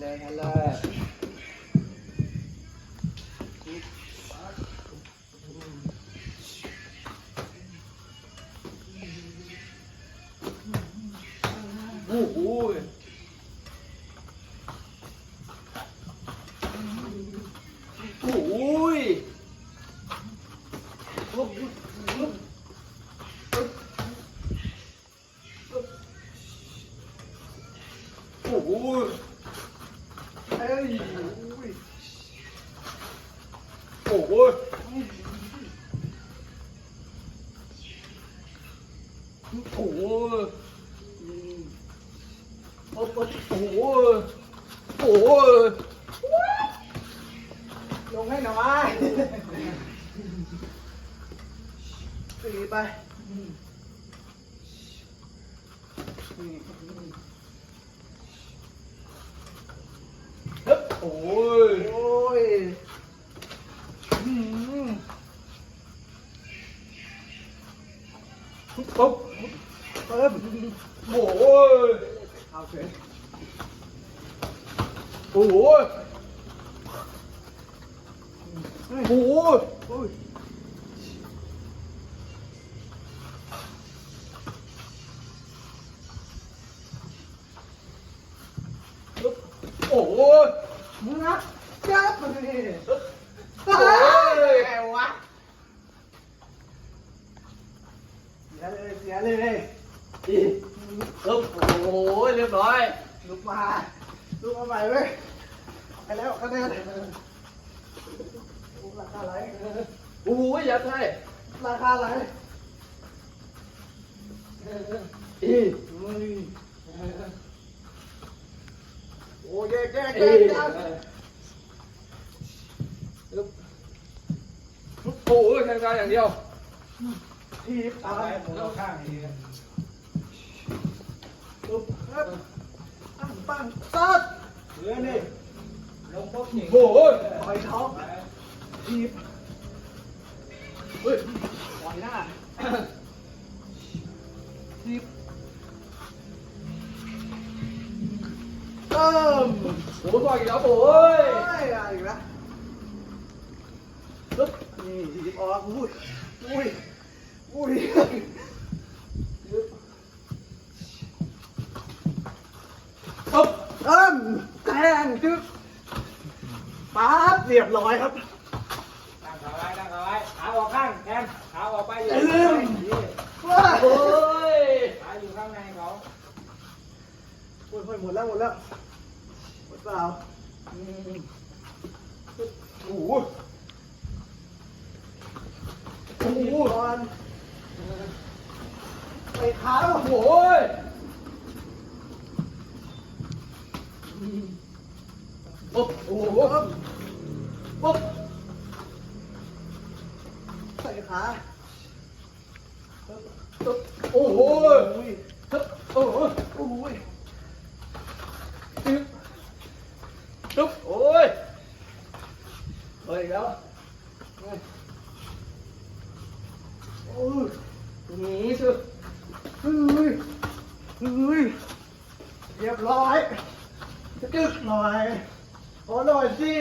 เลยนั่นเเอ้ยโอ้โหโอ้โหโอ้โหโอ้โหลงให้หน่อยตีไปบโอ้ ยโอ้ยอืมปุ๊บปุ๊บเพิ่มโอ้โหเอาเฉยโอ้โหโอ้โหอุ้ยโอ้โห มึงนะจับมันนี่โอ้ยไงวะเสียเลยเสียเลยอีฮึบโอ้โหเรียบร้อยลุกมาลุกมาใหม่เว้ยไปแล้วคะแนนโอ้ราคาไหลโอ้โหยัดให้ราคาไหลอี เฮ้ยโอ้ยแย่แย่อีแย่แย่ฮึบโอ้โหแข่งกันอย่างเดียวทีบตายหมุนข้างทีปุ๊บครับปั้งปังตัดเหลือนี่ลงปุ๊บนี่โอ้โหปล่อยท้องทีบเฮ้ยปล่อยหน้าทีบเติม โอ้โหต่อยอีกแล้วโอ้โอ้ยยอะไรอีกแล้วปึ๊บนี่ทีบออกอุ้ยอุ้ยอุ้ยปึ๊บปุ๊บเอิ่มแทงจึ๊กป๊าบเรียบร้อยครับ ตั้งขาไว้ตั้งขาไว้ขาออกข้างแทนขาออกไปอยู่ อย่าลืม นี่ ว้า โอ้ย ขาอยู่ข้างในเขา โอ้ยหมดแล้วหมดแล้วหมด เปล่าอืมโอ้โหโอ้โหก่อนไปขาแล้วโอ้ยปุ๊บโอ้โหปึ๊บปุ๊บใส่ขาปึ๊บปุ๊บโอ้โหอุ้ยปุ๊บโอ้โหโอ้ยปุ๊บ ปุ๊บโอ้ยเฮ้ยแล้วโอ้ยหนีสุดเฮ้ยเฮ้ยเรียบร้อยจึ๊กหน่อยขอหน่อยสิ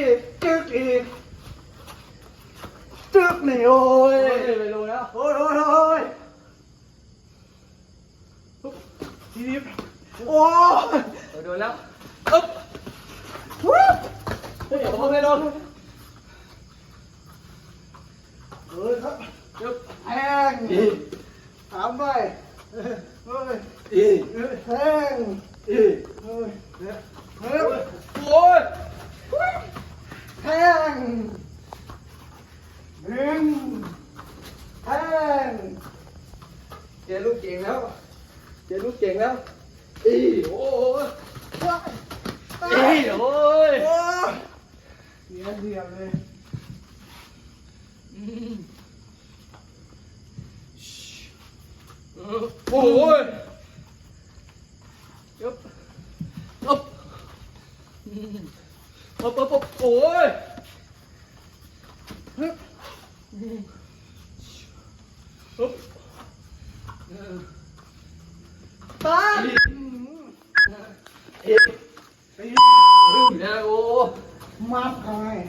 จึ๊กอีกจึ๊กนี่โอ้ยเฮ้ยไปลงแล้วโอ้ยโอ้ยโอ้ยปุ๊บทีบโอ้ยไปโดนแล้วปุ๊บวู้ เฮ้ยอย่าเข้าไม่โดนเฮ้ยครับปุ๊บแทงถามไปเฮ้ยอีแทงอีเฮ้ยเฮ้ยโอ้ยแทงหนึ่งแทงเจอลูกเก่งแล้วเจอลูกเก่งแล้วอีโอ้ยว้ายอีโอ้ยโอ้ย เสียเดียวเลยโอ้ยยุบปุ๊บปุ๊บปุ๊บปุ๊บโอ้ยฮึบปุ๊บตายอีตี মাপ হয়